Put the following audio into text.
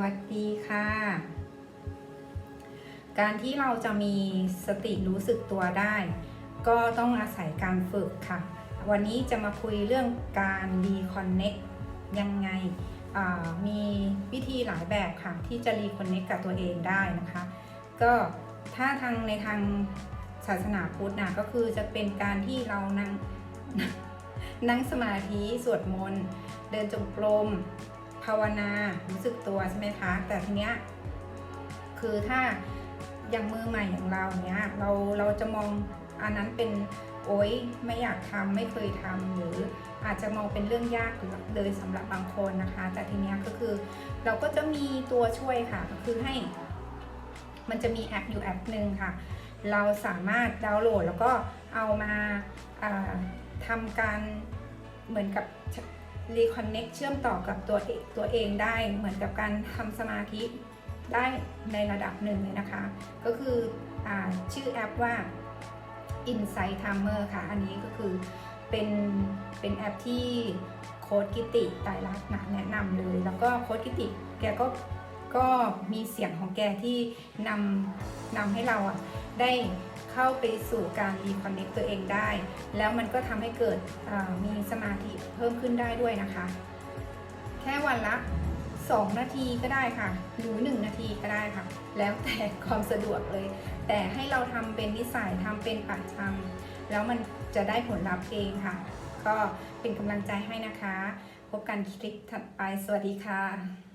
วัสดีค่ะ การที่เราจะมีสติรู้สึกตัวได้ ก็ต้องอาศัยการฝึกค่ะ วันนี้จะมาคุยเรื่องการรีคอนเน็กยังไงมีวิธีหลายแบบค่ะ ที่จะรีคอนเน็กกับตัวเองได้นะคะ ก็ถ้าทางในทางศาสนาพุทธนะก็คือจะเป็นการที่เรานั่งนั่งสมาธิสวดมนต์ เดินจงกรม ภาวนารู้สึกตัวใช่ไหมคะ แต่ทีเนี้ยคือถ้าอย่างมือใหม่อย่างเราเนี้ยเราเราจะมองอันนั้นเป็นโอ๊ยไม่อยากทำไม่เคยทำหรืออาจจะมองเป็นเรื่องยากเลยสำหรับบางคนนะคะ แต่ทีเนี้ยก็คือเราก็จะมีตัวช่วยค่ะก็คือให้ มันจะมีแอปอยู่แอปหนึ่งค่ะ เราสามารถดาวน์โหลดแล้วก็เอามาาทำการเหมือนกับ รีคอนเน็กเชื่อมต่อกับตัวตัวเองได้เหมือนกับการทำสมาธิได้ในระดับหนึ่งเลยนะคะ ก็คืออชื่อแอปว่า Insight Timer ค่ะ อันนี้ก็คือเป็นเป็นแอปที่โค้ดกิติไตรักนะแนะนำเลย แล้วก็โค้ดกิติแกก็ก็มีเสียงของแกที่นำนำให้เราอะได้ เข้าไปสู่การรีคอนเน็กตัวเองได้ แล้วมันก็ทำให้เกิดมีสมาธิเพิ่มขึ้นได้ด้วยนะคะ แค่วันละ 2 นาทีก็ได้ค่ะ หรือ 1 นาทีก็ได้ค่ะ แล้วแต่ความสะดวกเลย แต่ให้เราทำเป็นนิสัยทำเป็นปัจจำแล้วมันจะได้ผลลัพธ์เองค่ะ ก็เป็นกำลังใจให้นะคะ พบกันคลิปถัดไป สวัสดีค่ะ